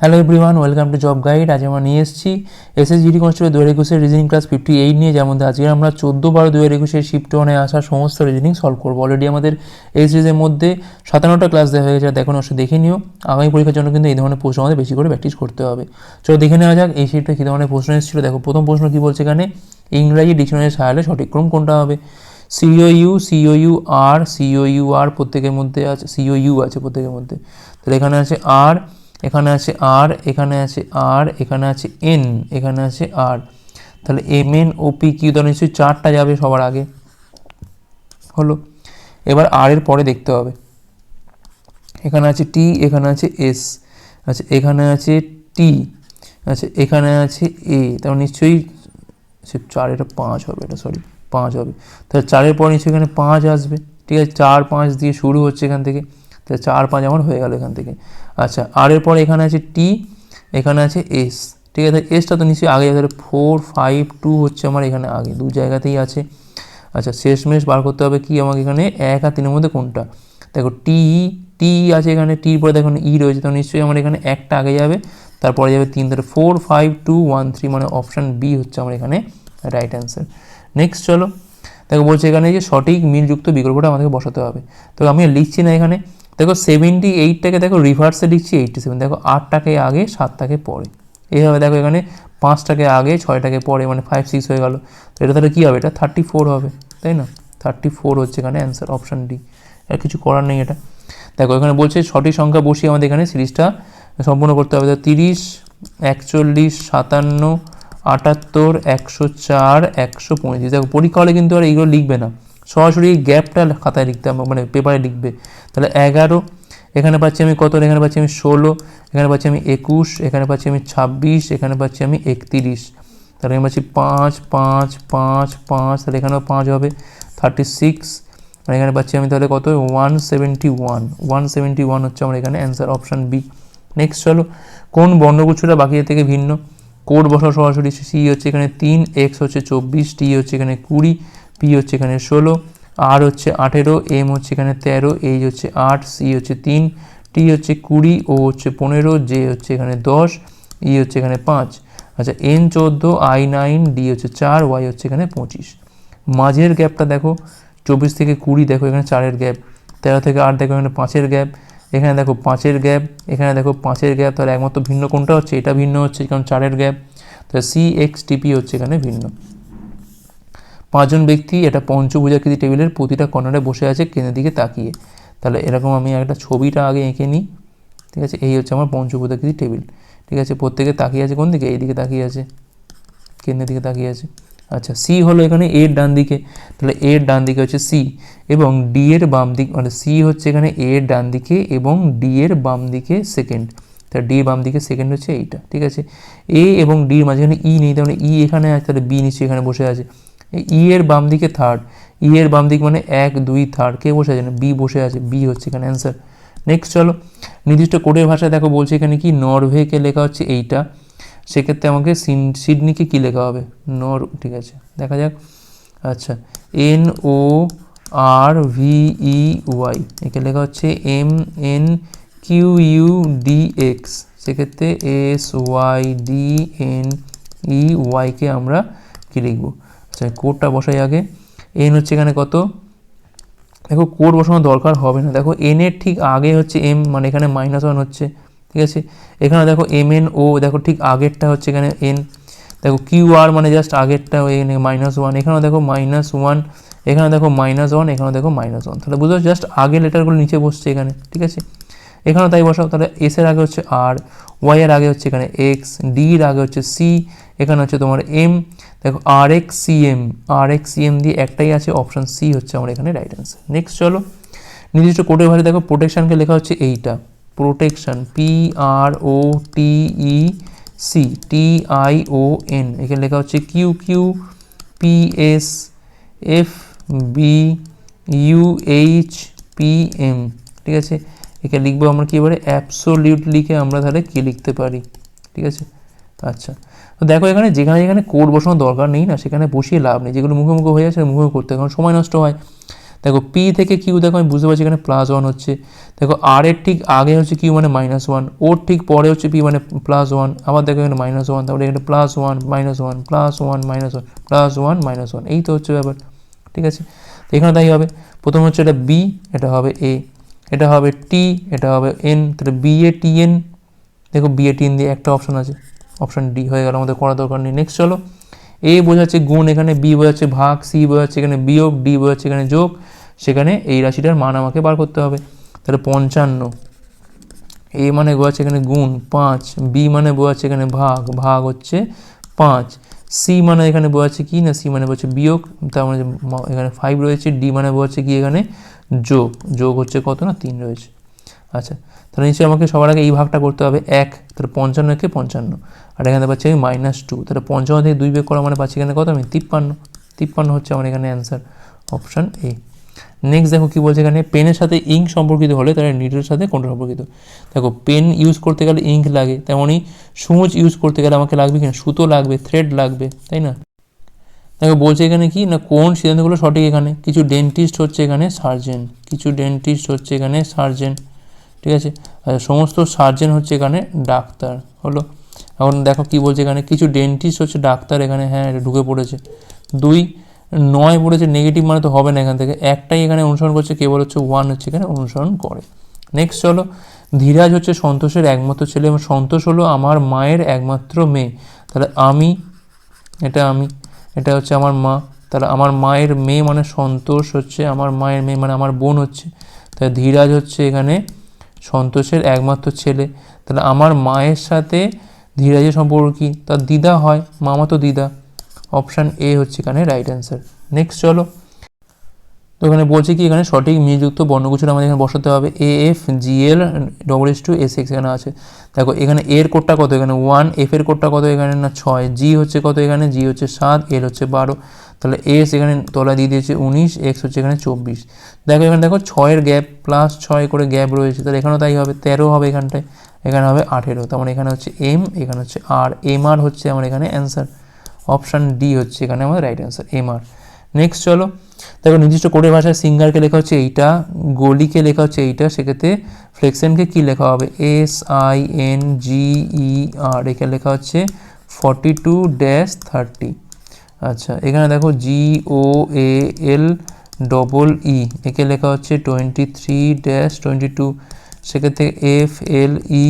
Hello everyone welcome to job guide আজ আমরা নিয়ে এসেছি এসএসজিডি কনস্টেবল দু হাজার একুশের রিজনিং ক্লাস ফিফটি এইট নিয়ে যেমন আজকে আমরা চোদ্দ বারো দু হাজার একুশের শিফট ওয়ানে আসা সমস্ত রিজনিং সলভ করব। অলরেডি আমাদের এই সিরিজের মধ্যে সাতান্নটা ক্লাস দেওয়া হয়ে গেছে দেখুন অবশ্যই দেখে নিও। আগামী পরীক্ষার জন্য কিন্তু এই ধরনের প্রশ্ন আমাদের বেশি করে প্র্যাকটিস করতে হবে। চলো দেখে নেওয়া যাক এই শিফটে কী ধরনের প্রশ্ন এসেছিল। দেখো, প্রথম প্রশ্ন কী বলছে এখানে? ইংরাজি ডিকশনারি সাহায্যে সঠিক ক্রম কোনটা হবে? C O U C O U R C O U R প্রত্যেকের মধ্যে আছে সিও ইউ আছে প্রত্যেকের মধ্যে। তাহলে এখানে আছে আর এখানে আছে আর এখানে আছে আর এখানে আছে এন এখানে আছে আর তাহলে M N O P Q তো নিশ্চয়ই চারটা যাবে সবার আগে। হলো। এবার আর এর পরে দেখতে হবে। এখানে আছে টি এখানে আছে এস আচ্ছা এখানে আছে টি আচ্ছা এখানে আছে এ তারপর নিশ্চয়ই চার এটা পাঁচ হবে এটা সরি পাঁচ হবে। তাহলে চারের পর নিশ্চয়ই এখানে পাঁচ আসবে। ঠিক আছে, চার, পাঁচ দিয়ে শুরু হচ্ছে এখান থেকে। তাহলে চার পাঁচ আমার হয়ে গেল এখান থেকে। আচ্ছা আর এর এখানে আছে টি এখানে আছে এস ঠিক আছে? এসটা তো নিশ্চয়ই আগে যাবে ফোর ফাইভ টু হচ্ছে আমার এখানে আগে, দু জায়গাতেই আছে। আচ্ছা শেষমেশ বার করতে হবে কি আমাকে এখানে? এক আর তিনের মধ্যে কোনটা? দেখো টি টি আছে এখানে টির পরে দেখুন ই রয়েছে, তো নিশ্চয়ই আমার এখানে একটা আগে যাবে, তারপরে যাবে তিন, তাহলে four five two one three মানে অপশান বি হচ্ছে আমার এখানে রাইট অ্যান্সার নেক্সট চলো, দেখো বলছে এখানে যে সঠিক মিলযুক্ত বিকল্পটা আমাদেরকে বসাতে হবে। তো আমি লিখছি না এখানে দেখো সেভেন্টি এইটটাকে দেখো রিভার্সে লিখছি এইটটি সেভেন দেখো আটটাকে আগে, সাতটাকে পরে। এইভাবে দেখো এখানে পাঁচটাকে আগে, ছয়টাকে পরে মানে ফাইভ সিক্স হয়ে গেল। তো এটা তাহলে কী হবে? এটা থার্টি ফোর হবে, তাই না? থার্টি ফোর হচ্ছে এখানে অ্যান্সার অপশান ডি আর কিছু করার নেই এটা। দেখো এখানে বলছে সঠিক সংখ্যা বসিয়ে আমাদের এখানে সিরিজটা সম্পূর্ণ করতে হবে। তিরিশ, একচল্লিশ, সাতান্ন, আটাত্তর, একশো চার, একশো পঁয়ত্রিশ। দেখো পরীক্ষা হলে কিন্তু আর এইগুলো লিখবে না। সরাসরি এই গ্যাপটা খাতায় লিখতে হবে মানে পেপারে লিখবে। তাহলে এগারো, এখানে পাচ্ছি আমি কত, এখানে পাচ্ছি আমি ষোলো, এখানে পাচ্ছি আমি একুশ, এখানে পাচ্ছি আমি ছাব্বিশ, এখানে পাচ্ছি আমি একতিরিশ। তাহলে আমি পাচ্ছি পাঁচ পাঁচ পাঁচ পাঁচ, তাহলে এখানেও পাঁচ হবে থার্টি সিক্স আর এখানে পাচ্ছি আমি তাহলে কত one seventy one one seventy one হচ্ছে আমার এখানে অ্যান্সার অপশান বি নেক্সট চলো, কোন বর্ণগুচ্ছটা বাকি থেকে ভিন্ন? কোড বসা সরাসরি, সি হচ্ছে এখানে তিন এক্স হচ্ছে চব্বিশ টি হচ্ছে এখানে কুড়ি পি হচ্ছে এখানে ষোলো আর হচ্ছে আঠেরো এম হচ্ছে এখানে তেরো এইচ হচ্ছে আট সি হচ্ছে তিন টি হচ্ছে কুড়ি ও হচ্ছে পনেরো জে হচ্ছে এখানে দশ ই হচ্ছে এখানে পাঁচ। আচ্ছা এন চোদ্দ আই নাইন ডি হচ্ছে চার ওয়াই হচ্ছে এখানে পঁচিশ। মাঝের গ্যাপটা দেখো, চব্বিশ থেকে কুড়ি দেখো এখানে চারের গ্যাপ, তেরো থেকে আট দেখো এখানে পাঁচের গ্যাপ, এখানে দেখো পাঁচের গ্যাপ, এখানে দেখো পাঁচের গ্যাপ, তাহলে একমাত্র ভিন্ন কোনটা হচ্ছে? এটা ভিন্ন হচ্ছে কারণ চারের গ্যাপ। তাহলে সি এক্স টিপি হচ্ছে এখানে ভিন্ন। পাঁচজন ব্যক্তি এটা পঞ্চভুজাকৃতি টেবিলের প্রতিটা কর্নারে বসে আছে, কেন্দ্রের দিকে তাকিয়ে। তাহলে এরকম আমি একটা ছবিটা আগে এঁকে নিই। ঠিক আছে? এই হচ্ছে আমার পঞ্চভুজাকৃতি টেবিল। ঠিক আছে? প্রত্যেকে তাকিয়ে আছে কোন দিকে? এই দিকে তাকিয়ে আছে। কেন্দ্রের দিকে তাকিয়ে আছে। আচ্ছা সি হলো এখানে এর ডান দিকে। তাহলে এর ডান দিকে হচ্ছে সি এবং ডি এর বাম দিক মানে সি হচ্ছে এখানে এ এর ডান দিকে এবং ডি এর বাম দিকে সেকেন্ড তাহলে ডি বাম দিকে সেকেন্ড হচ্ছে এইটা। ঠিক আছে? এ এবং ডির মাঝখানে ই নেই, তাহলে ই এখানে আছে, তাহলে বি নিশ্চয়ই এখানে বসে আছে। ই এর বাম দিকে থার্ড ই এর বাম দিক মানে এক, দুই থার্ড কে বসে আছে? বি বসে আছে। বি হচ্ছে এখানে অ্যান্সার নেক্সট চলো, নির্দিষ্ট কোডের ভাষায় দেখো, বলছে এখানে কি? নরওয়েকে লেখা হচ্ছে এইটা। সেক্ষেত্রে আমাকে সিডনিকে কী লেখা হবে? নর ঠিক আছে, দেখা যাক। আচ্ছা N O R V E Y একে লেখা হচ্ছে M N Q U D X সেক্ষেত্রে S Y D N E ওয়াইকে আমরা কী লিখব? আচ্ছা কোডটা বসাই আগে। এন হচ্ছে এখানে কত? দেখো কোড বসানোর দরকার হবে না। দেখো এন এর ঠিক আগে হচ্ছে এম মানে এখানে মাইনাস ওয়ান হচ্ছে, ঠিক আছে? এখানে দেখো এম এন ও দেখো, ঠিক আগেরটা হচ্ছে এখানে এন দেখো কিউ আর মানে জাস্ট আগেরটা এখানে মাইনাস ওয়ান এখানেও দেখো মাইনাস ওয়ান এখানে দেখো মাইনাস ওয়ান এখানে দেখো মাইনাস ওয়ান তাহলে বুঝতে জাস্ট আগের লেটারগুলো নিচে বসছে এখানে, ঠিক আছে? এখানেও তাই বসাও, তাহলে এস এর আগে হচ্ছে আর ওয়াই এর আগে হচ্ছে এখানে এক্স ডি এর আগে হচ্ছে সি এখানে হচ্ছে তোমার এম দেখো R X C M R X C M দিয়ে একটাই আছে অপশান সি হচ্ছে আমার এখানে রাইট অ্যান্সার নেক্সট চলো, নির্দিষ্ট কোডের ভাষায় দেখো প্রোটেকশানকে লেখা হচ্ছে এইটা। Protection P R O T E C T I O N এখানে লেখা হচ্ছে Q Q P S F B U H P M ঠিক আছে? এখানে লিখব আমরা কী এবারে? অ্যাবসোলিউটলিকে আমরা তাহলে কী লিখতে পারি? ঠিক আছে? আচ্ছা। তো দেখো এখানে যেখানে যেখানে কোড বসানোর দরকার নেই না, সেখানে বসিয়ে লাভ নেই। যেগুলো মুখে মুখে হয়ে যাচ্ছে, মুখে করতে কারণ সময় নষ্ট হয়। দেখো পি থেকে কিউ দেখো আমি বুঝতে পারছি এখানে প্লাস ওয়ান হচ্ছে। দেখো আর এর ঠিক আগে হচ্ছে কিউ মানে মাইনাস ওয়ান ওর ঠিক পরে হচ্ছে পি মানে প্লাস ওয়ান আবার দেখো এখানে মাইনাস ওয়ান তারপরে এখানে plus one minus one plus one minus one plus one minus one এই তো হচ্ছে ব্যাপার, ঠিক আছে? তো এখানে তাই হবে, প্রথম হচ্ছে এটা বি এটা হবে এ এটা হবে টি এটা হবে এন তাহলে বি এ টি এন দেখো বি এ টি এন দিয়ে একটা অপশন আছে। অপশন ডি হয়ে গেল, আমাদের করা দরকার নেই। নেক্সট চলো। এ বোঝাচ্ছে গুণ, এখানে বি বোঝাচ্ছে ভাগ সি বোঝাচ্ছে এখানে বিয়োগ ডি বোঝাচ্ছে এখানে যোগ। সেখানে এই রাশিটার মান আমাকে বার করতে হবে। তাহলে পঞ্চান্ন। এ মানে বোঝাচ্ছে এখানে গুণ, পাঁচ। বি মানে বোঝাচ্ছে এখানে ভাগ ভাগ হচ্ছে পাঁচ। সি মানে এখানে বোঝাচ্ছে কি? না সি মানে বোঝাচ্ছে বিয়োগ। তার মানে এখানে ফাইভ রয়েছে ডি মানে বোঝাচ্ছে কি? এখানে যোগ। যোগ হচ্ছে কত? না, তিন রয়েছে। আচ্ছা তাহলে নিশ্চয়ই আমাকে সবার আগে এই ভাগটা করতে হবে, এক, তাহলে পঞ্চান্ন একে পঞ্চান্ন। আর এখানে পাচ্ছি আমি মাইনাস টু তাহলে পঞ্চান্ন থেকে দুই বেগ করা মানে পাচ্ছি এখানে কত আমি তিপ্পান্ন। তিপ্পান্ন হচ্ছে আমার এখানে অ্যান্সার অপশান এ নেক্সট দেখো কী বলছে এখানে পেনের সাথে ইঙ্ক সম্পর্কিত হলে তাহলে নিডের সাথে কোনটা সম্পর্কিত? দেখো পেন ইউজ করতে গেলে ইঙ্ক লাগে, তেমনই সূচ ইউজ করতে গেলে আমাকে লাগবে কিনা সুতো লাগবে থ্রেড লাগবে, তাই না? দেখো, বলছে এখানে কি না, কোন সিদ্ধান্তগুলো সঠিক এখানে? কিছু ডেন্টিস্ট হচ্ছে এখানে সার্জেন কিছু ডেন্টিস্ট হচ্ছে এখানে সার্জেন ঠিক আছে? সমস্ত সার্জেন হচ্ছে এখানে ডাক্তার, হলো? এখন দেখো কি বলছে এখানে, কিছু ডেন্টিস্ট হচ্ছে ডাক্তার এখানে হ্যাঁ এটা ঢুকে পড়েছে। দুই, নয় পড়েছে নেগেটিভ মানে তো হবে না এখান থেকে। একটাই এখানে অনুসরণ করছে কেবল হচ্ছে ওয়ান হচ্ছে এখানে অনুসরণ করে। নেক্সট চলো, ধীরাজ হচ্ছে সন্তোষের একমাত্র ছেলে এবং সন্তোষ হলো আমার মায়ের একমাত্র মেয়ে। তাহলে আমি, এটা আমি, এটা হচ্ছে আমার মা। তাহলে আমার মায়ের মেয়ে মানে সন্তোষ হচ্ছে, আমার মায়ের মেয়ে মানে আমার বোন হচ্ছে। তাহলে ধীরাজ হচ্ছে এখানে সন্তোষের একমাত্র ছেলে। তাহলে আমার মায়ের সাথে ধীরাজের সম্পর্ক কি? তার দিদা হয়, মামা তো দিদা। অপশান এ হচ্ছে এখানে রাইট অ্যান্সার নেক্সট চলো। তো এখানে বলছে কি, এখানে সঠিক মিযুক্ত বর্ণগুচ্ছটা আমাদের এখানে বসাতে হবে। A F G L double S to S X এখানে আছে। দেখো, এখানে এর কোডটা কত? এখানে ওয়ান এফ এর কোডটা কত? এখানে না ছয় জি হচ্ছে কত? এখানে জি হচ্ছে সাত এল হচ্ছে বারো। তাহলে এস এখানে তলায় দিয়ে দিয়েছে উনিশ এক্স হচ্ছে এখানে চব্বিশ। দেখো, এখানে দেখো ছয়ের গ্যাপ প্লাস ছয় করে গ্যাপ রয়েছে। তাহলে এখানেও তাই হবে, তেরো হবে এখানটায়। এখানে হবে আঠেরো। তার মানে এখানে হচ্ছে এম এখানে হচ্ছে আর এম আর হচ্ছে আমার এখানে অ্যান্সার অপশান ডি হচ্ছে এখানে আমাদের রাইট অ্যান্সার এম আর নেক্সট চলো। দেখো নির্দিষ্ট কোডের ভাষায় সিঙ্গারকে লেখা হচ্ছে এইটা, গলিকে লেখা হচ্ছে এইটা, সেক্ষেত্রে ফ্লেক্সেনকে কী লেখা হবে? S I N G E R এখানে লেখা হচ্ছে ফর্টি টু ড্যাশ থার্টি আচ্ছা এখানে দেখো জি ও এ এল ডবল ই একে লেখা হচ্ছে twenty three dash twenty two সেক্ষেত্রে F L E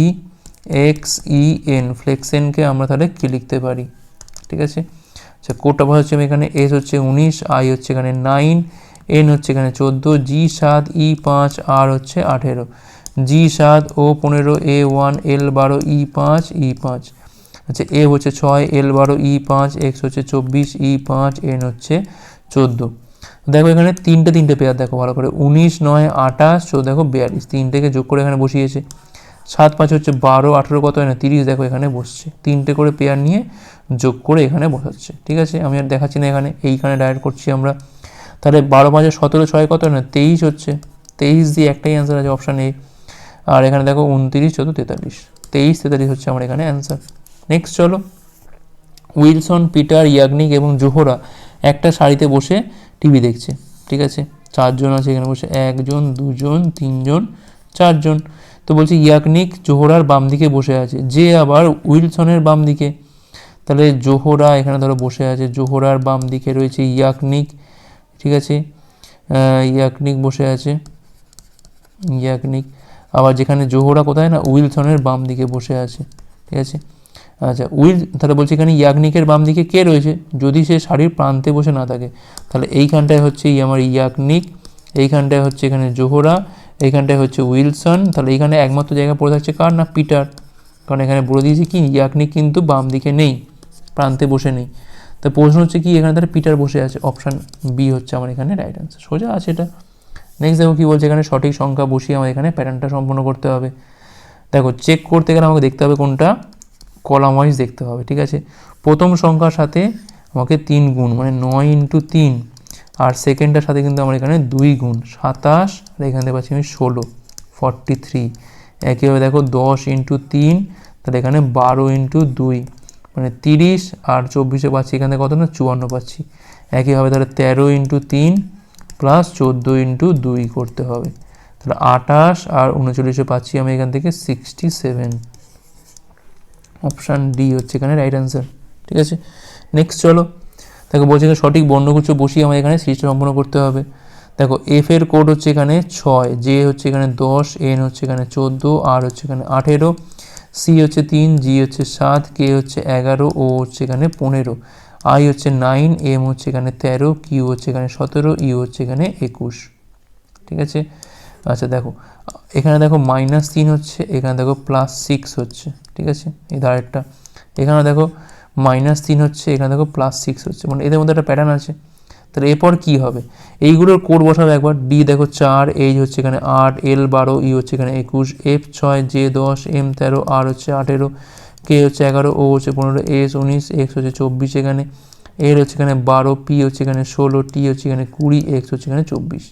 X E N ফ্লেক্সেনকে আমরা তাহলে কী লিখতে পারি? ঠিক আছে? আচ্ছা কোডটা বলা হচ্ছে এখানে এস হচ্ছে উনিশ আই হচ্ছে এখানে নাইন এন হচ্ছে এখানে চোদ্দ জি সাত ই পাঁচ আর হচ্ছে আঠেরো। জি সাত ও পনেরো এ ওয়ান এল বারো ই পাঁচ ই পাঁচ। আচ্ছা এ হচ্ছে ছয় এল বারো ই পাঁচ এক্স হচ্ছে চব্বিশ ই পাঁচ এন হচ্ছে চোদ্দ। দেখো এখানে তিনটে তিনটে পেয়ার দেখো ভালো করে। উনিশ, নয়, আঠাশ চোদ্দ দেখো বিয়াল্লিশ তিনটেকে যোগ করে এখানে বসিয়েছে। সাত পাঁচ হচ্ছে বারো, আঠেরো কত হয় না? তিরিশ দেখো এখানে বসছে। তিনটে করে পেয়ার নিয়ে যোগ করে এখানে বসাচ্ছে। ঠিক আছে? আমি আর দেখাচ্ছি না এখানে, এইখানে ডায়েট করছি আমরা। তাহলে বারো পাঁচে সতেরো ছয় কত হয় না? তেইশ হচ্ছে। তেইশ দিয়ে একটাই অ্যান্সার আছে অপশান এ আর এখানে দেখো উনতিরিশ, চোদ্দ, তেতাল্লিশ। তেইশ, তেতাল্লিশ হচ্ছে আমার এখানে অ্যান্সার নেক্সট চলো। উইলসন, পিটার, ইয়াগনিক এবং জোহরা একটা শাড়িতে বসে টিভি দেখছে। ঠিক আছে? চারজন আছে এখানে বসে। একজন, দুজন, তিনজন, চারজন। তো বলছি, ইয়াকনিক জোহরার বাম দিকে বসে আছে। যে আবার উইলসনের বাম দিকে। তাহলে জোহরা এখানে ধরো বসে আছে। জোহরার বাম দিকে রয়েছে ইয়াকনিক, ঠিক আছে? ইয়াকনিক বসে আছে। ইয়াকনিক। আবার যেখানে জোহরা কোথায় না, উইলসনের বাম দিকে বসে আছে, ঠিক আছে? আচ্ছা উইল, তাহলে বলছি এখানে ইয়াকনিকের বাম দিকে কে রয়েছে? যদি সে শাড়ির প্রান্তে বসে না থাকে, তাহলে এইখানটায় হচ্ছে আমার ইয়াকনিক, এইখানটায় হচ্ছে এখানে জোহরা এইখানটায় হচ্ছে উইলসন। তাহলে এইখানে একমাত্র জায়গা পড়ে থাকছে কার? না পিটার। কারণ এখানে বলে দিয়েছি কি ইয়াকনিক কিন্তু বাম দিকে নেই, প্রান্তে বসে নেই। তো প্রশ্ন হচ্ছে কি, এখানে তাহলে পিটার বসে আছে? অপশান বি হচ্ছে আমার এখানে রাইট অ্যান্সার সোজা আছে এটা। নেক্সট দেখো কী বলছে এখানে, সঠিক সংখ্যা বসিয়ে আমার এখানে প্যাটার্নটা সম্পূর্ণ করতে হবে। দেখো চেক করতে গেলে আমাকে দেখতে হবে কোনটা? কলাম ওয়াইজ দেখতে হবে, ঠিক আছে? প্রথম সংখ্যার সাথে আমাকে তিন গুণ মানে নয় ইন্টু তিন আর সেকেন্ডটার সাথে কিন্তু আমার এখানে দুই গুণ, সাতাশ, আর এখান থেকে পাচ্ছি আমি ষোলো ফর্টি থ্রি একইভাবে দেখো দশ ইন্টু তিন, তাহলে এখানে বারো ইন্টু দুই মানে তিরিশ আর চব্বিশে পাচ্ছি এখানে কত না, চুয়ান্ন পাচ্ছি। একইভাবে তাহলে তেরো ইন্টু তিন প্লাস চোদ্দ ইন্টু দুই করতে হবে। তাহলে আটাশ আর উনচল্লিশে পাচ্ছি আমি এখান থেকে সিক্সটি সেভেন অপশান ডি হচ্ছে এখানে রাইট অ্যান্সার ঠিক আছে? নেক্সট চলো। দেখো বলছে এখানে সঠিক বর্ণগুচ্ছ বসিয়ে আমাদের এখানে সিরিজটা সম্পন্ন করতে হবে। দেখো এফ এর কোড হচ্ছে এখানে ছয় জে হচ্ছে এখানে দশ এন হচ্ছে এখানে চোদ্দ আর হচ্ছে এখানে আঠেরো সি হচ্ছে তিন জি হচ্ছে সাত কে হচ্ছে এগারো ও হচ্ছে এখানে পনেরো আই হচ্ছে নাইন এম হচ্ছে এখানে তেরো কিউ হচ্ছে এখানে সতেরো ইউ হচ্ছে এখানে একুশ। ঠিক আছে? আচ্ছা দেখো, এখানে দেখো মাইনাস তিন হচ্ছে, এখানে দেখো প্লাস সিক্স হচ্ছে। ঠিক আছে? এই ধারেরটা। এখানে দেখো মাইনাস তিন হচ্ছে, এখানে দেখো প্লাস সিক্স হচ্ছে মানে এদের মধ্যে একটা প্যাটার্ন আছে। তাহলে এরপর কী হবে? এইগুলোর কোড বসাবে একবার ডি দেখো চার এইচ হচ্ছে এখানে আট এল বারো ই হচ্ছে এখানে একুশ এফ ছয় জে দশ এম তেরো আর হচ্ছে আঠেরো কে হচ্ছে এগারো ও হচ্ছে পনেরো এস উনিশ এক্স হচ্ছে চব্বিশ এখানে এর হচ্ছে এখানে বারো পি হচ্ছে এখানে ষোলো টি হচ্ছে এখানে কুড়ি এক্স হচ্ছে এখানে চব্বিশ।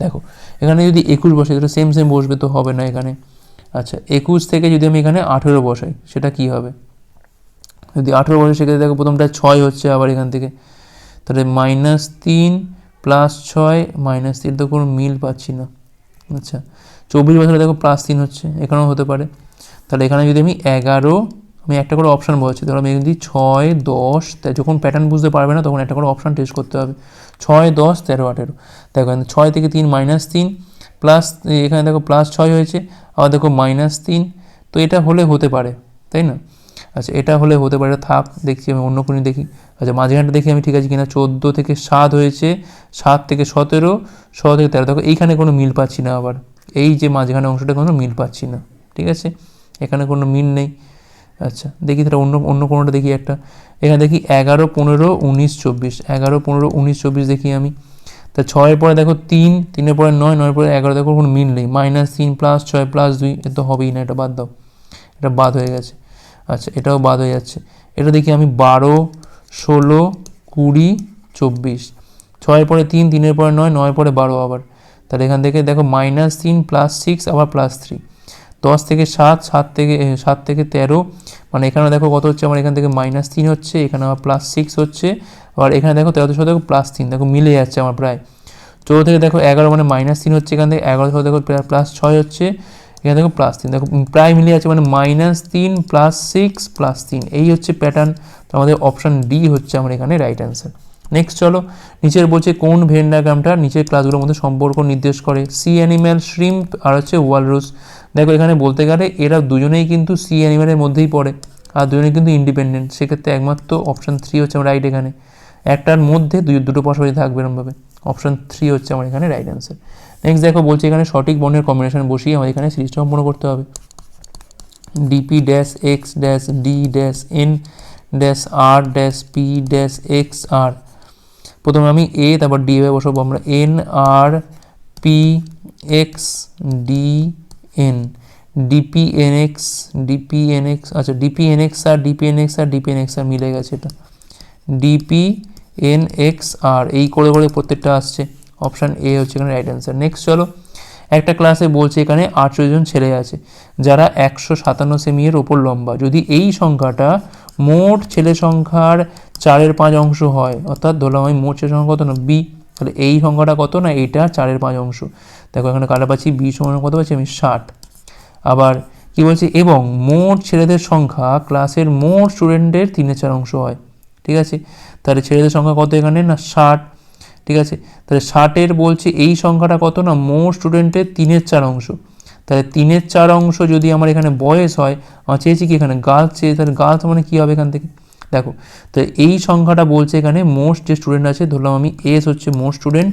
দেখো, এখানে যদি একুশ বসাই, তাহলে সেম সেম বসবে তো হবে না এখানে। আচ্ছা একুশ থেকে যদি আমি এখানে আঠেরো বসাই, সেটা কি হবে? যদি আঠেরো বসাই সেক্ষেত্রে দেখো প্রথমটা ছয় হচ্ছে, আবার এখান থেকে। তাহলে মাইনাস তিন প্লাস ছয় মাইনাস তিন, তো কোনো মিল পাচ্ছি না। আচ্ছা চব্বিশ বছরে দেখো প্লাস তিন হচ্ছে, এখানেও হতে পারে। তাহলে এখানে যদি আমি এগারো, আমি একটা করে অপশান বলছি, ধরো আমি যদি ছয়, দশ যখন প্যাটার্ন বুঝতে পারবে না, তখন একটা করে অপশান টেস্ট করতে হবে। ছয়, দশ, তেরো, আঠেরো। দেখো এখানে ছয় থেকে তিন মাইনাস তিন প্লাস এখানে দেখো প্লাস ছয় হয়েছে, আবার দেখো মাইনাস তিন, তো এটা হলে হতে পারে, তাই না? আচ্ছা এটা হলে হতে পারে, থাক, দেখছি আমি অন্য কোনো দেখি। আচ্ছা মাঝখানটা দেখি আমি ঠিক আছে কিনা? চোদ্দ থেকে সাত হয়েছে, সাত থেকে সতেরো সতেরো থেকে তেরো। দেখো, এইখানে কোনো মিল পাচ্ছি না আবার। এই যে মাঝখানে অংশটা কোনো মিল পাচ্ছি না, ঠিক আছে? এখানে কোনো মিল নেই। আচ্ছা দেখি তাহলে অন্য অন্য কোনোটা দেখি একটা। এখানে দেখি এগারো, পনেরো, উনিশ, চব্বিশ। এগারো, পনেরো, উনিশ, চব্বিশ দেখি আমি। তা ছয়ের পরে দেখো তিন, তিনের পরে নয়, নয়ের পরে এগারো, দেখো কোনো মিল নেই। মাইনাস তিন, প্লাস ছয়, প্লাস দুই, এ তো হবেই না, এটা বাদ দাও। এটা বাদ হয়ে গেছে। আচ্ছা এটাও বাদ হয়ে যাচ্ছে। এটা দেখি আমি বারো, ষোলো, কুড়ি, চব্বিশ। ছয়ের পরে তিন, তিনের পরে নয়, নয়ের পরে বারো আবার। তাহলে এখান থেকে দেখো মাইনাস তিন প্লাস সিক্স আবার প্লাস থ্রি দশ থেকে সাত সাত থেকে সাত থেকে তেরো। মানে এখানে দেখো কত হচ্ছে? আমার এখান থেকে মাইনাস তিন হচ্ছে, এখানে আবার প্লাস সিক্স হচ্ছে। আবার এখানে দেখো তেরো থেকে দেখো প্লাস তিন, দেখো মিলে যাচ্ছে আমার প্রায়। চৌদ্দ থেকে দেখো এগারো মানে মাইনাস তিন হচ্ছে এখান থেকে। এগারো দেখো প্লাস ছয় হচ্ছে। এখানে দেখো প্লাস তিন, দেখো প্রায় মিলে যাচ্ছে মানে মাইনাস তিন প্লাস সিক্স প্লাস তিন। এই হচ্ছে প্যাটার্ন তো আমাদের অপশান ডি হচ্ছে আমার এখানে রাইট অ্যান্সার নেক্সট চলো, নিচের বলছে কোন ভেন ডায়াগ্রামটা নিচের ক্লাসগুলোর মধ্যে সম্পর্ক নির্দেশ করে? সি অ্যানিম্যাল শ্রিম্প আর হচ্ছে ওয়ালরুস দেখো এখানে বলতে গেলে এরা দুজনেই কিন্তু সি অ্যানিম্যালের মধ্যেই পড়ে আর দুজনেই কিন্তু ইন্ডিপেন্ডেন্ট সেক্ষেত্রে একমাত্র অপশান থ্রি হচ্ছে আমার রাইট এখানে। একটার মধ্যে দুই, দুটো পাশাপাশি থাকবে এরমভাবে। অপশান থ্রি হচ্ছে আমার এখানে রাইট অ্যান্সার নেক্সট দেখো, বলছে এখানে সঠিক বর্ণের কম্বিনেশন বসিয়ে আমাদের এখানে সিরিজটা সম্পূর্ণ করতে হবে। DP dash X dash D dash N dash R dash P dash X R প্রথমে আমি এ তারপর ডি এ বসাবো। আমরা N R P X D N DP N X DP N X আচ্ছা DP N X R DP N X R DP N X R মিলে গেছে এটা। DP N X আর এই করে করে প্রত্যেকটা আসছে। অপশান এ হচ্ছে এখানে রাইট অ্যান্সার নেক্সট চলো, একটা ক্লাসে বলছে এখানে আঠেরো জন ছেলে আছে, যারা একশো সাতান্ন সেমি এর ওপর লম্বা। যদি এই সংখ্যাটা মোট ছেলে সংখ্যার চারের পাঁচ অংশ হয়, অর্থাৎ ধরলাম আমি মোট ছেলে সংখ্যা কত না বি তাহলে এই সংখ্যাটা কত না, এইটা চারের পাঁচ অংশ। দেখো এখানে কাটা পাচ্ছি বি সমান কত পাচ্ছি আমি ষাট। আবার কি বলছে? এবং মোট ছেলেদের সংখ্যা ক্লাসের মোট স্টুডেন্টের তিনের চার অংশ হয়, ঠিক আছে? তাহলে ছেলেদের সংখ্যা কত এখানে? না, ষাট। ঠিক আছে? তাহলে ষাটের বলছে, এই সংখ্যাটা কত না? মোট স্টুডেন্টের তিনের চার অংশ। তাহলে তিনের চার অংশ যদি আমার এখানে বয়স হয়, আমার চেয়েছি কি এখানে? গার্লস চেয়ে, তাহলে গার্লস মানে কী হবে এখান থেকে? দেখো, তো এই সংখ্যাটা বলছে এখানে মোস্ট যে স্টুডেন্ট আছে, ধরলাম আমি এস হচ্ছে মোস্ট স্টুডেন্ট,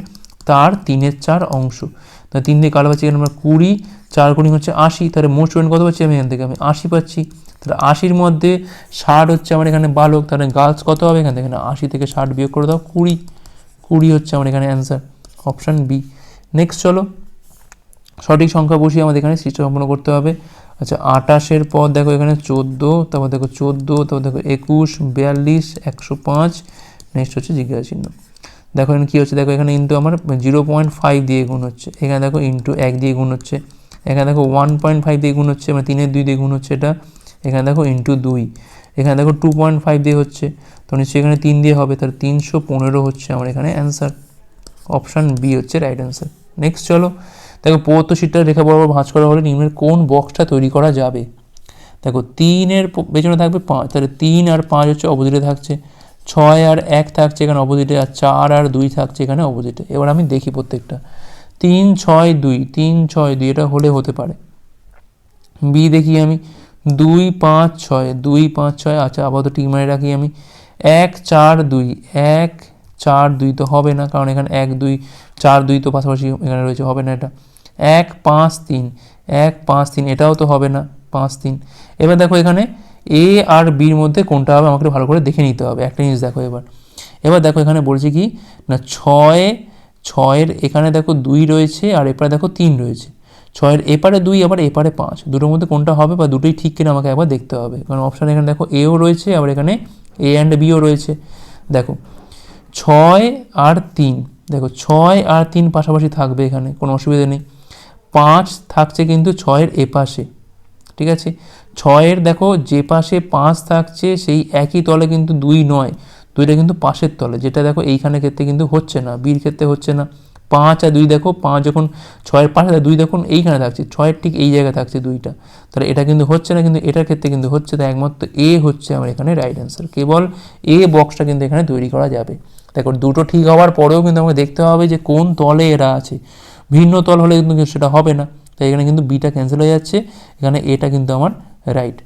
তার তিনের চার অংশ। তা তিন দিয়ে কালো পাচ্ছি? এখানে আমরা কুড়ি, চার কুড়ি হচ্ছে আশি, তাহলে মোস্ট স্টুডেন্ট কত পাচ্ছি আমি এখান থেকে? আমি আশি পাচ্ছি। তাহলে আশির মধ্যে ষাট হচ্ছে আমার এখানে বালক, তাহলে গার্লস কত হবে এখান থেকে? আশি থেকে ষাট বিয়োগ করে দাও কুড়ি। কুড়ি হচ্ছে আমার এখানে অ্যান্সার অপশান বি নেক্সট চলো, সঠিক সংখ্যা বসিয়ে আমাদের এখানে সৃষ্টি সম্পন্ন করতে হবে। আচ্ছা আটাশের পর দেখো এখানে চোদ্দ, তারপর দেখো চোদ্দ, তারপর দেখো একুশ, বিয়াল্লিশ, একশো পাঁচ নেক্সট হচ্ছে জিজ্ঞাসা চিহ্ন দেখো এখানে কী হচ্ছে? দেখো এখানে ইন্টু আমার জিরো পয়েন্ট ফাইভ দিয়ে গুণ হচ্ছে। এখানে দেখো ইন্টু এক দিয়ে গুণ হচ্ছে। এখানে দেখো ওয়ান পয়েন্ট ফাইভ দিয়ে গুণ হচ্ছে মানে তিনের দুই দিয়ে গুণ হচ্ছে এটা। এখানে দেখো ইন্টু দুই। এখানে দেখো টু পয়েন্ট ফাইভ দিয়ে হচ্ছে। তো এখানে তিন দিয়ে হবে, তাহলে তিনশো পনেরো হচ্ছে আমার এখানে অ্যান্সার অপশান বি হচ্ছে রাইট অ্যান্সার নেক্সট চলো, দেখো পৌত্য শীটটা রেখা বরাবর ভাঁজ করা হলে নিম্নের কোন বক্সটা তৈরি করা যাবে? দেখো তিনের পেছনে থাকবে পাঁচ, তাহলে তিন আর পাঁচ হচ্ছে অপোজিটে থাকছে, ছয় আর এক থাকছে এখানে অপোজিটে আর চার আর দুই থাকছে এখানে অপোজিটে এবার আমি দেখি প্রত্যেকটা। তিন, ছয়, দুই, তিন, ছয়, দুই, এটা হলে হতে পারে। বি দেখি আমি, দুই, পাঁচ, ছয়, দুই, পাঁচ, ছয় আচ্ছা আপাতত ঠিক মানে রাখি আমি। এক, চার, দুই। এক, চার, দুই তো হবে না, কারণ এখানে এক, দুই, চার, দুই তো পাশাপাশি এখানে রয়েছে, হবে না এটা। এক, পাঁচ, তিন। এক, পাঁচ, তিন, এটাও তো হবে না, পাঁচ, তিন। এবার দেখো এখানে এ আর বির মধ্যে কোনটা হবে আমাকে ভালো করে দেখে নিতে হবে, একটা জিনিস দেখো এবার। এবার দেখো এখানে বলছে কি, না ছয়, ছয়ের এখানে দেখো দুই রয়েছে আর এপারে দেখো তিন রয়েছে। ছয়ের এপারে দুই, আবার এপারে পাঁচ। দুটোর মধ্যে কোনটা হবে বা দুটোই ঠিক কিনা আমাকে একবার দেখতে হবে। কারণ অপশান এখানে দেখো এও রয়েছে, আবার এখানে এ অ্যান্ড বিও রয়েছে। দেখো, ছয় আর তিন, দেখো, ছয় আর তিন পাশাপাশি থাকবে এখানে, কোনো অসুবিধা নেই। পাঁচ থাকছে কিন্তু ছয়ের এপাশে ঠিক আছে? ছয়ের দেখো, যে পাশে পাঁচ থাকছে, সেই একই তলে কিন্তু দুই নয়, দুইটা কিন্তু পাশের তলে, যেটা দেখো এইখানে ক্ষেত্রে কিন্তু হচ্ছে না, বীর ক্ষেত্রে হচ্ছে না। পাঁচ আর দুই দেখো পাঁচ যখন ছয়ের পাশে থাকে, দুই দেখুন এইখানে থাকছে ছয়ের ঠিক এই জায়গায় থাকছে দুইটা। তাহলে এটা কিন্তু হচ্ছে না কিন্তু এটার ক্ষেত্রে কিন্তু হচ্ছে তাই একমাত্র এ হচ্ছে আমার এখানে রাইট অ্যান্সার কেবল এ বক্সটা কিন্তু এখানে তৈরি করা যাবে। দেখো দুটো ঠিক হওয়ার পরেও কিন্তু আমাকে দেখতে হবে যে কোন তলে এরা আছে। ভিন্ন তল হলে কিন্তু সেটা হবে না। তাই এখানে কিন্তু বিটা ক্যান্সেল হয়ে যাচ্ছে এখানে এটা কিন্তু আমার রাইট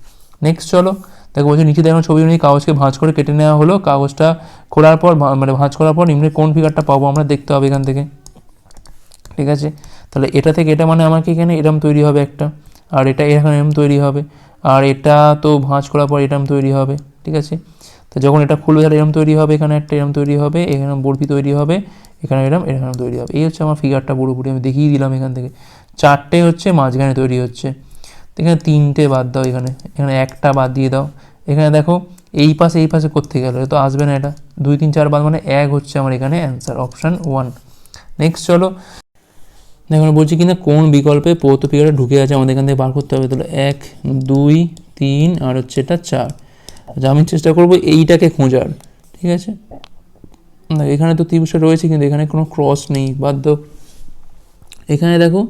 নেক্সট চলো দেখো বলছে নিচে দেখানো ছবি অনুযায়ী কাগজকে ভাঁজ করে কেটে নেওয়া হলো। কাগজটা খোলার পর মানে ভাঁজ করার পর নিম্নের কোন ফিগারটা পাবো আমরা দেখতে হবে এখান থেকে। ঠিক আছে? তাহলে এটা থেকে এটা মানে আমাকে এখানে এরম তৈরি হবে একটা, আর এটা এখানে এরম তৈরি হবে, আর এটা তো ভাঁজ করার পর এরম তৈরি হবে, ঠিক আছে? তো যখন এটা খুলবে তাহলে এরম তৈরি হবে, এখানে একটা এরম তৈরি হবে, এখানে বরফি তৈরি হবে, এখানে এরম এখানে তৈরি হবে। এই হচ্ছে আমার ফিগারটা পুরোপুরি, আমি দেখিয়ে দিলাম এখান থেকে। চারটে হচ্ছে মাঝখানে তৈরি হচ্ছে। এখানে তিনটে বাদ দাও এখানে এখানে একটা বাদ দিয়ে দাও। এখানে দেখো, এই পাশে এই পাশে করতে গেলে? তো আসবে না এটা। দুই, তিন, চার বাদ মানে এক হচ্ছে আমার এখানে অ্যান্সার অপশান ওয়ান নেক্সট চলো। দেখুন বলছি কিনা, কোন বিকল্পে পৌত ফিগারটা ঢুকে আছে আমাদের এখান থেকে বার করতে হবে? তাহলে এক, দুই, তিন আর হচ্ছে এটা চার। আচ্ছা আমি চেষ্টা করব এইটাকে খোঁজার, ঠিক আছে? এখানে তো ত্রিভুজটা রয়েছে কিন্তু এখানে কোনো ক্রস নেই, বাধ্য। এখানে দেখো,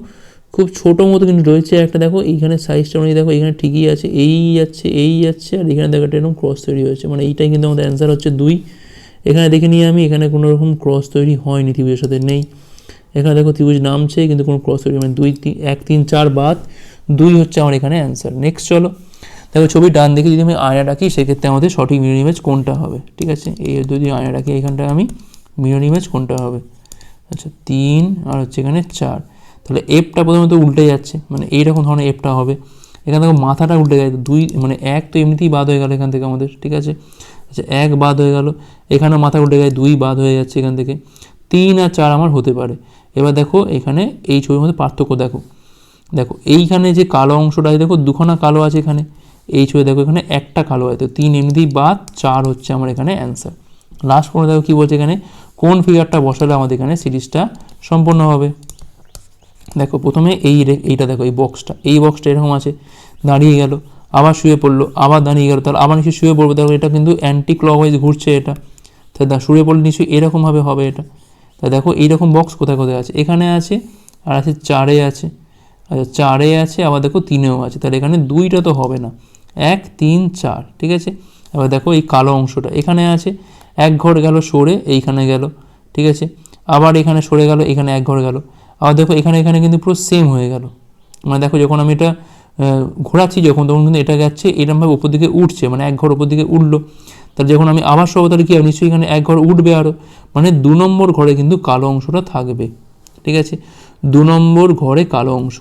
খুব ছোটো মতো কিন্তু রয়েছে একটা, দেখো, এইখানে সাইজটা অনুযায়ী দেখো, এখানে ঠিকই আছে, এই যাচ্ছে এই যাচ্ছে, আর এখানে দেখো একটা এরকম ক্রস তৈরি হয়েছে। মানে এইটাই কিন্তু আমাদের অ্যান্সার হচ্ছে দুই। এখানে দেখে নিয়ে আমি, এখানে কোনো রকম ক্রস তৈরি হয়নি ত্রিভুজের সাথে, নেই। এখানে দেখো ত্রিভুজ নামছে, কিন্তু কোনো ক্রস তৈরি মানে দুই তিন এক, তিন, চার বাদ, দুই হচ্ছে আমার এখানে অ্যান্সার নেক্সট চলো। দেখো ছবি ডান দিকে যদি আমি আয়না রাখি, সেক্ষেত্রে আমাদের সঠিক মিরর ইমেজ কোনটা হবে? ঠিক আছে? এই যদি আয়না রাখি এখানটায় আমি মিরর ইমেজ কোনটা হবে? আচ্ছা তিন আর হচ্ছে এখানে চার। তাহলে এফটা প্রথমত উল্টে যাচ্ছে মানে এইরকম ধরনের এফটা হবে। এখানে দেখো মাথাটা উল্টে গেছে দুই মানে এক তো এমনিতেই বাদ হয়ে গেল এখান থেকে আমাদের, ঠিক আছে? আচ্ছা এক বাদ হয়ে গেল এখানে মাথা উল্টে গেছে দুই বাদ হয়ে যাচ্ছে এখান থেকে। তিন আর চার আমার হতে পারে। এবার দেখো এখানে এই ছবির মধ্যে পার্থক্য দেখো। দেখো, এইখানে যে কালো অংশটা আছে, দেখো দুখানা কালো আছে এখানে। এই ছবি দেখো এখানে একটা কালো আছে। তো তিন এমনিতেই বাদ, চার হচ্ছে আমার এখানে অ্যান্সার লাস্ট কোনো দেখো কী বলছে এখানে? কোন ফিগারটা বসালে আমাদের এখানে সিরিজটা সম্পূর্ণ হবে? দেখো, প্রথমে এই এইটা দেখো, এই বক্সটা এই বক্সটা এরকম আছে। দাঁড়িয়ে গেল, আবার শুয়ে পড়ল, আবার দাঁড়িয়ে গেল। তাহলে আবার নিশ্চয়ই শুয়ে পড়বে। দেখো, এটা কিন্তু অ্যান্টি ক্লকওয়াইজ ঘুরছে এটা। দা, শুয়ে পড়লে নিশ্চয়ই এরকমভাবে হবে এটা। তাই দেখো, এইরকম বক্স কোথায় কোথায় আছে? এখানে আছে আর আছে চারে আছে। আচ্ছা চারে আছে, আবার দেখো তিনেও আছে। তাহলে এখানে দুইটা তো হবে না। এক, তিন, চার, ঠিক আছে? এবার দেখো এই কালো অংশটা। এখানে আছে, এক ঘর গেল সরে, এইখানে গেল, ঠিক আছে? আবার এখানে সরে গেল, এখানে এক ঘর গেল। আবার দেখো এখানে এখানে কিন্তু পুরো সেম হয়ে গেল। মানে দেখো যখন আমি এটা ঘোরাচ্ছি, যখন, তখন কিন্তু এটা যাচ্ছে এরকমভাবে উপর দিকে উঠছে। মানে এক ঘর উপর দিকে উঠল। তাহলে যখন আমি আবার সব তাহলে কি হবে নিশ্চয়ই এখানে এক ঘর উঠবে আরও মানে দু নম্বর ঘরে কিন্তু কালো অংশটা থাকবে। ঠিক আছে? দু নম্বর ঘরে কালো অংশ।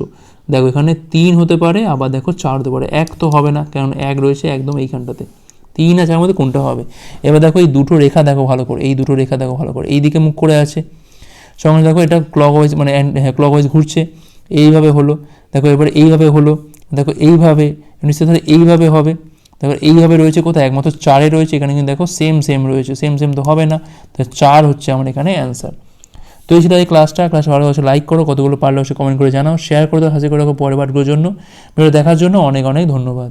দেখো, এখানে তিন হতে পারে, আবার দেখো চার হতে পারে। এক তো হবে না, কারণ এক রয়েছে একদম এইখানটাতে। তিন আছে আমাদের, কোনটা হবে? এবার দেখো এই দুটো রেখা দেখো ভালো করে, এই দুটো রেখা দেখো ভালো করে। এই দিকে মুখ করে আছে। সঙ্গে দেখো এটা ক্লকওয়াইজ মানে হ্যাঁ ক্লকওয়াইজ ঘুরছে। এইভাবে হলো। দেখো এবারে এইভাবে হলো। দেখো এইভাবে, নিশ্চয়ই তাহলে এইভাবে হবে। দেখো এইভাবে রয়েছে কোথায়? একমাত্র চারে রয়েছে, এখানে কিন্তু দেখো সেম সেম রয়েছে সেম সেম তো হবে না। তো চার হচ্ছে আমার এখানে অ্যান্সার তো এই ছিল এই ক্লাসটা ক্লাস ভালো হচ্ছে লাইক করো, কতগুলো পারলে হচ্ছে কমেন্ট করে জানাও শেয়ার করে দাও হাজির করে রাখো পরের পাঠগুলোর জন্য। ভিডিও দেখার জন্য অনেক অনেক ধন্যবাদ।